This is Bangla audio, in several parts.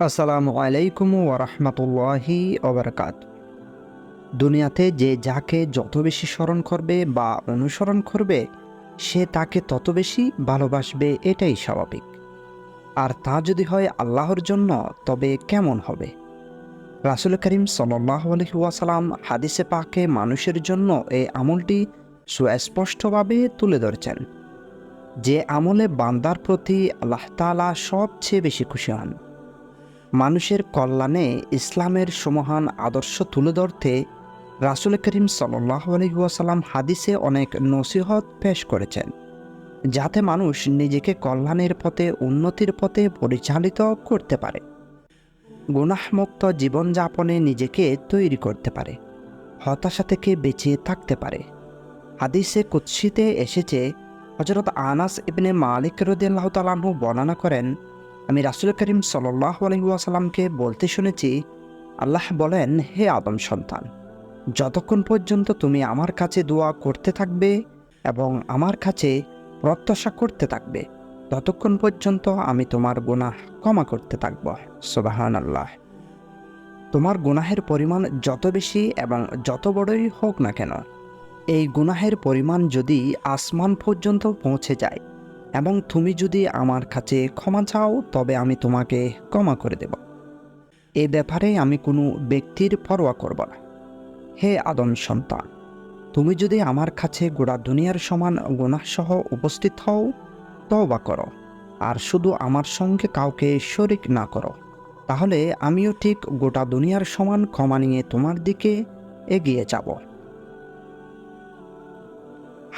আসসালামু আলাইকুম ও ওরহমতুল্লাহি ওবরকাত দুনিয়াতে যে যাকে যত বেশি স্মরণ করবে বা অনুসরণ করবে, সে তাকে তত বেশি ভালোবাসবে, এটাই স্বাভাবিক। আর তা যদি হয় আল্লাহর জন্য, তবে কেমন হবে? রাসুল করিম সাল্লাহ আলহিউসালাম হাদিসে পাকে মানুষের জন্য এই আমলটি সুস্পষ্টভাবে তুলে ধরছেন। যে আমলে বান্দার প্রতি আল্লাহ তালা সবচেয়ে বেশি খুশি হন। মানুষের কল্যাণে ইসলামের সমহান আদর্শ তুলে ধরতে রাসুল করিম সাল্লাহ হাদিসে অনেক নসিহত পেশ করেছেন, যাতে মানুষ নিজেকে কল্যাণের পথে, উন্নতির পথে পরিচালিত করতে পারে। গুনাহমুক্ত জীবনযাপনে নিজেকে তৈরি করতে পারে, হতাশা থেকে বেঁচে থাকতে পারে। হাদিসে কুৎসিতে এসেছে হজরত আনাস ইবনে মালিক রদিয়াল্লাহ তালাহু বর্ণনা করেন আমি রাসুল করিম সাল্লাহ বলতে শুনেছি, আল্লাহ বলেন, হে আদম সন্তান, যতক্ষণ পর্যন্ত তুমি আমার কাছে দোয়া করতে থাকবে এবং আমার কাছে প্রত্যাশা করতে থাকবে, ততক্ষণ পর্যন্ত আমি তোমার গুনাহ ক্ষমা করতে থাকব। সুবাহান আল্লাহ তোমার গুনাহের পরিমাণ যত বেশি এবং যত বড়ই হোক না কেন, এই গুনাহের পরিমাণ যদি আসমান পর্যন্ত পৌঁছে যায় এবং তুমি যদি আমার কাছে ক্ষমা চাও, তবে আমি তোমাকে ক্ষমা করে দেব। এ ব্যাপারে আমি কোনো ব্যক্তির পরোয়া করব না। হে আদম সন্তান, তুমি যদি আমার কাছে গোড়া দুনিয়ার সমান গুনাহসহ উপস্থিত হও, তওবা করো, আর শুধু আমার সঙ্গে কাউকে শরিক না করো, তাহলে আমিও ঠিক গোটা দুনিয়ার সমান ক্ষমা নিয়ে তোমার দিকে এগিয়ে যাব।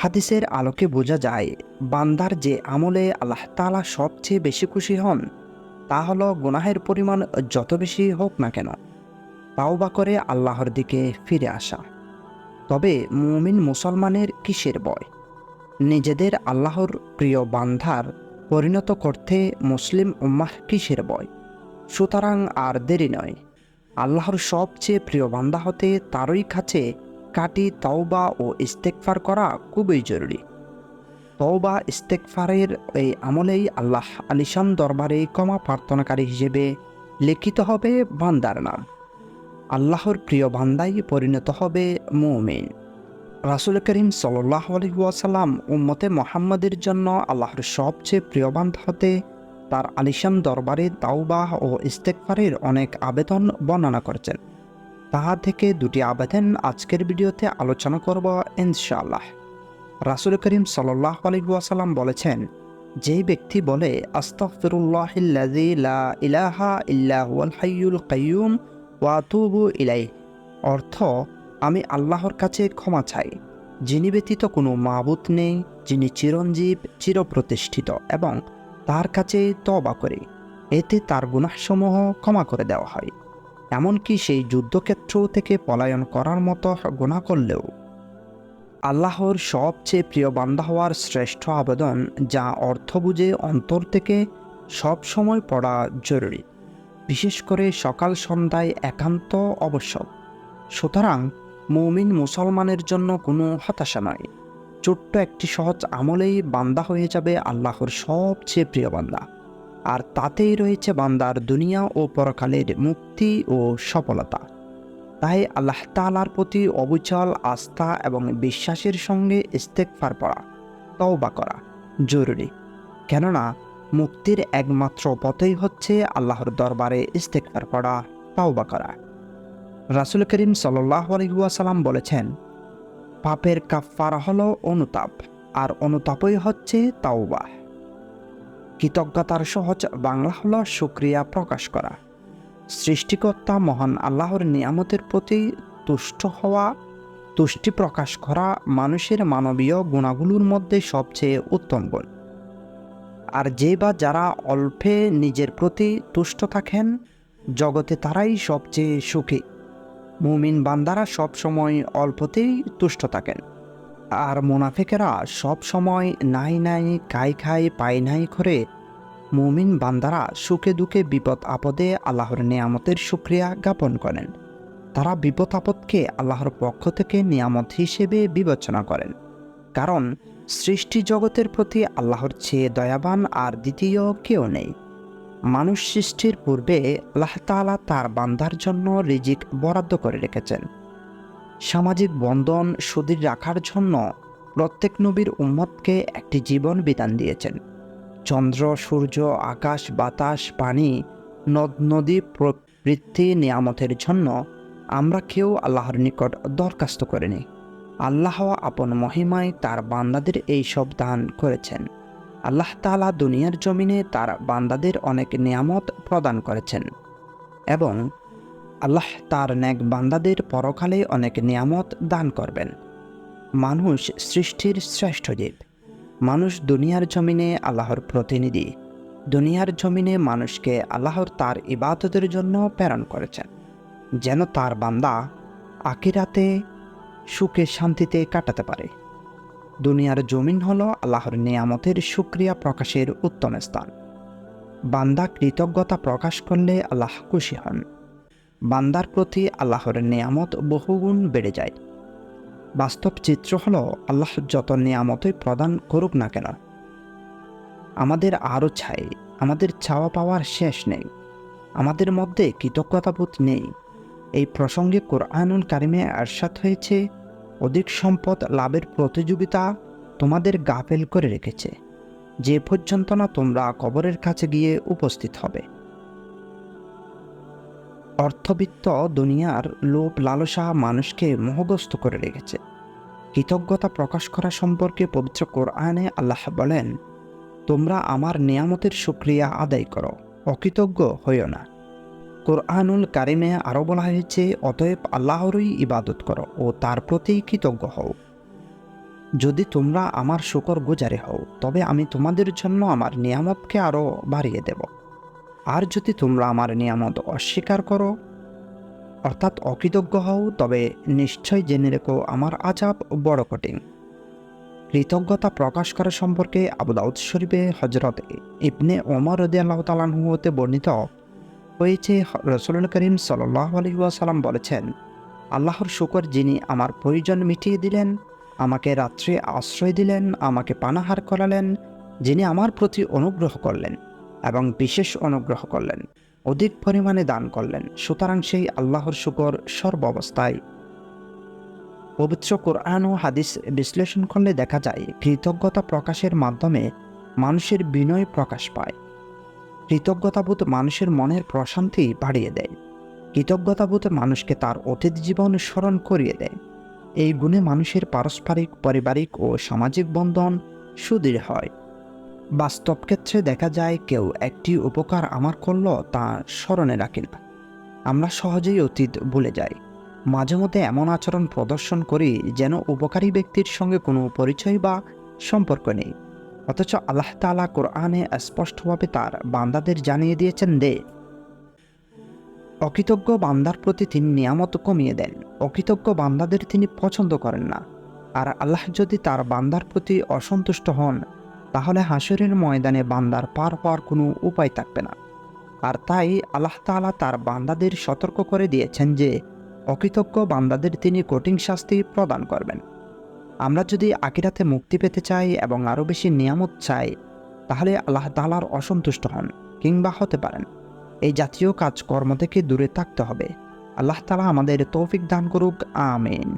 হাদিসের আলোকে বোঝা যায়, বান্দার যে আমলে আল্লাহ তালা সবচেয়ে বেশি খুশি হন, তা হলো গুনাহের পরিমাণ যত বেশি হোক না কেন, তাও বা করে আল্লাহর দিকে ফিরে আসা। তবে মুমিন মুসলমানের কিসের বয় নিজেদের আল্লাহর প্রিয় বান্ধার পরিণত করতে মুসলিম উম্মাহ কিসের বয় সুতরাং আর দেরি নয়, আল্লাহর সবচেয়ে প্রিয় বান্দা হতে তারই কাছে কাটি তওবা ও ইস্তেকফার করা খুবই জরুরি। তওবা ইস্তেকফারের এই আমলেই আল্লাহ আলিশান দরবারে ক্ষমা প্রার্থনাকারী হিসেবে লিখিত হবে বান্দার নাম। আল্লাহর প্রিয় বান্দাই পরিণত হবে মুমিন। রাসুল করিম সাল্লাহ আলহিউসালাম উম্মতে মোহাম্মদের জন্য আল্লাহর সবচেয়ে প্রিয় বান্ধা হতে তার আলিশান দরবারে তাওবাহ ও ইস্তেকফারের অনেক আবেদন বর্ণনা করেছেন। তাহা থেকে দুটি আবেদন আজকের ভিডিওতে আলোচনা করব ইনশাআল্লাহ। রাসুল করিম সাল্লাহ আলহিউসালাম বলেছেন, যেই ব্যক্তি বলে ইলাহা কাইয়ুম ওয়াতুবু ইলাই অর্থ, আমি আল্লাহর কাছে ক্ষমা চাই, যিনি ব্যতীত কোনো মাবুত নেই, যিনি চিরঞ্জীব, চিরপ্রতিষ্ঠিত এবং তার কাছে তবা করে। এতে তার গুনাহসমূহ ক্ষমা করে দেওয়া হয়। এমনকি সেই যুদ্ধক্ষেত্র থেকে পলায়ন করার মতো গুণা করলেও আল্লাহর সবচেয়ে প্রিয় বান্দা হওয়ার শ্রেষ্ঠ আবেদন যা অর্থ বুঝে অন্তর থেকে সব সময় পড়া জরুরি, বিশেষ করে সকাল সন্ধ্যায় একান্ত আবশ্যক সুতরাং মৌমিন মুসলমানের জন্য কোনো হতাশা নয়। ছোট্ট একটি সহজ আমলেই বান্দা হয়ে যাবে আল্লাহর সবচেয়ে প্রিয় বান্দা। আর তাতেই রয়েছে বান্দার দুনিয়া ও পরকালের মুক্তি ও সফলতা। তাই আল্লাহ তালার প্রতি অবিচল আস্থা এবং বিশ্বাসের সঙ্গে ইস্তেকফার পড়া, তওবা করা জরুরি। কেননা, মুক্তির একমাত্র পথেই হচ্ছে আল্লাহর দরবারে ইস্তেকফার পড়া, তাওবা করা। রাসুল করিম সাল্লাহ আলহিউসালাম বলেছেন, পাপের কাফারা হলো অনুতাপ, আর অনুতাপই হচ্ছে তাওবা। কৃতজ্ঞতার সহজ বাংলা হলো সুক্রিয়া প্রকাশ করা। সৃষ্টিকর্তা মহান আল্লাহর নিয়ামতের প্রতি তুষ্ট হওয়া, তুষ্টি প্রকাশ করা মানুষের মানবীয় গুণাগুলোর মধ্যে সবচেয়ে উত্তম গুণ। আর যে বা যারা অল্পে নিজের প্রতি তুষ্ট থাকেন, জগতে তারাই সবচেয়ে সুখী। মুমিন বান্দারা সব সময় অল্পতেই তুষ্ট থাকেন। আর মুনাফিকেরা সব সময় নাই নাই, খাই খাই, পাই নাই করে মুমিন বান্দারা সুখে দুঃখে বিপদ আপদে আল্লাহর নিয়ামতের সুক্রিয়া জ্ঞাপন করেন। তারা বিপদ আপদকে আল্লাহর পক্ষ থেকে নিয়ামত হিসেবে বিবেচনা করেন। কারণ সৃষ্টি জগতের প্রতি আল্লাহর চেয়ে দয়াবান আর দ্বিতীয় কেউ নেই। মানুষ সৃষ্টির পূর্বে আল্লাহ তাআলা তার বান্দার জন্য রিজিক বরাদ্দ করে রেখেছেন। সামাজিক বন্ধন সুদীর রাখার জন্য প্রত্যেক নবীর উম্মতকে একটি জীবন বিধান দিয়েছেন। চন্দ্র, সূর্য, আকাশ, বাতাস, পানি, নদ, নদী প্রবৃত্তি নিয়ামতের জন্য আমরা কেউ আল্লাহর নিকট দরখাস্ত করিনি। আল্লাহ আপন মহিমায় তার বান্দাদের এই সব দান করেছেন। আল্লাহ তাআলা দুনিয়ার জমিনে তার বান্দাদের অনেক নিয়ামত প্রদান করেছেন এবং আল্লাহ তার ন্যাক বান্দাদের পরকালে অনেক নিয়ামত দান করবেন। মানুষ সৃষ্টির শ্রেষ্ঠ জীব। মানুষ দুনিয়ার জমিনে আল্লাহর প্রতিনিধি। দুনিয়ার জমিনে মানুষকে আল্লাহর তার ইবাদতের জন্য প্রেরণ করেছেন। যেন তার বান্দা আকিরাতে সুখে শান্তিতে কাটাতে পারে। দুনিয়ার জমিন হলো আল্লাহর নিয়ামতের সুক্রিয়া প্রকাশের উত্তম স্থান। বান্দা কৃতজ্ঞতা প্রকাশ করলে আল্লাহ খুশি হন। বান্দার প্রতি আল্লাহর নিয়ামত বহুগুণ বেড়ে যায়। বাস্তব চিত্র হলো আল্লাহ যত নিয়ামতই প্রদান করুক না কেন, আমাদের আরও চাই আমাদের চাওয়া পাওয়ার শেষ নেই, আমাদের মধ্যে কৃতজ্ঞতাবোধ নেই। এই প্রসঙ্গে কোরআনুল কারিমে আরশাদ হয়েছে, অধিক সম্পদ লাভের প্রতিযোগিতা তোমাদের গাফেল করে রেখেছে, যে পর্যন্ত না তোমরা কবরের কাছে গিয়ে উপস্থিত হবে। অর্থবিত্ত দুনিয়ার লোভ লালসা মানুষকে মোহগ্রস্ত করে রেখেছে। কৃতজ্ঞতা প্রকাশ করা সম্পর্কে পবিত্র কোরআনে আল্লাহ বলেন, তোমরা আমার নিয়ামতের সুক্রিয়া আদায় করো, অকৃতজ্ঞ হইও না। কোরআনুল কারিমে আরও বলা হয়েছে, অতএব আল্লাহরই ইবাদত করো ও তার প্রতি কৃতজ্ঞ হও। যদি তোমরা আমার শুকর গুজারে হও, তবে আমি তোমাদের জন্য আমার নিয়ামতকে আরও বাড়িয়ে দেব। আর যদি তোমরা আমার নিয়ামত অস্বীকার করো, অর্থাৎ অকৃতজ্ঞ হও, তবে নিশ্চয় জেনে রেখো আমার আজাব বড় কঠিন। কৃতজ্ঞতা প্রকাশ করা সম্পর্কে আবু দাউদ শরীফে হজরত ইবনে ওমর রদি আল্লাহ তালাহু হতে বর্ণিত হয়েছে রসুল করিম সাল্লাহ আলহিউসালাম বলেছেন, আল্লাহর শুকর যিনি আমার প্রয়োজন মিটিয়ে দিলেন, আমাকে রাত্রে আশ্রয় দিলেন, আমাকে পানাহার করালেন, যিনি আমার প্রতি অনুগ্রহ করলেন। এবং বিশেষ অনুগ্রহ করলেন, অধিক পরিমাণে দান করলেন। সুতরাং সেই আল্লাহর শুকর সর্ব অবস্থায়। পবিত্র কোরআন ও হাদিস বিশ্লেষণ করলে দেখা যায়, কৃতজ্ঞতা প্রকাশের মাধ্যমে মানুষের বিনয় প্রকাশ পায়। কৃতজ্ঞতাবোধ মানুষের মনের প্রশান্তি বাড়িয়ে দেয়। কৃতজ্ঞতাবোধ মানুষকে তার অতীত জীবন স্মরণ করিয়ে দেয়। এই গুণে মানুষের পারস্পরিক, পারিবারিক ও সামাজিক বন্ধন সুদৃঢ় হয়। বাস্তব ক্ষেত্রে দেখা যায় কেউ একটি উপকার আমার করল তা স্মরণে রাখি না আমরা সহজেই অতীত ভুলে যাই। মাঝে মধ্যে এমন আচরণ প্রদর্শন করি যেন উপকারী ব্যক্তির সঙ্গে কোনো পরিচয় বা সম্পর্ক নেই। অথচ আল্লাহ তালা কোরআনে স্পষ্টভাবে তার বান্দাদের জানিয়ে দিয়েছেন দে অকৃতজ্ঞ বান্দার প্রতি তিনি নিয়ামত কমিয়ে দেন। অকৃতজ্ঞ বান্দাদের তিনি পছন্দ করেন না। আর আল্লাহ যদি তার বান্দার প্রতি অসন্তুষ্ট হন তাহলে হাসরের ময়দানে বান্দার পার হওয়ার কোনো উপায় থাকবে না। আর তাই আল্লাহ তাআলা তার বান্দাদের সতর্ক করে দিয়েছেন যে, অকৃতজ্ঞ বান্দাদের তিনি কঠিন শাস্তি প্রদান করবেন। আমরা যদি আকিরাতে মুক্তি পেতে চাই এবং আরও বেশি নিয়ামত চাই, তাহলে আল্লাহ তালার অসন্তুষ্ট হন কিংবা হতে পারেন। এই জাতীয় কাজকর্ম থেকে দূরে থাকতে হবে। আল্লাহ তালা আমাদের তৌফিক দান করুক, আমিন।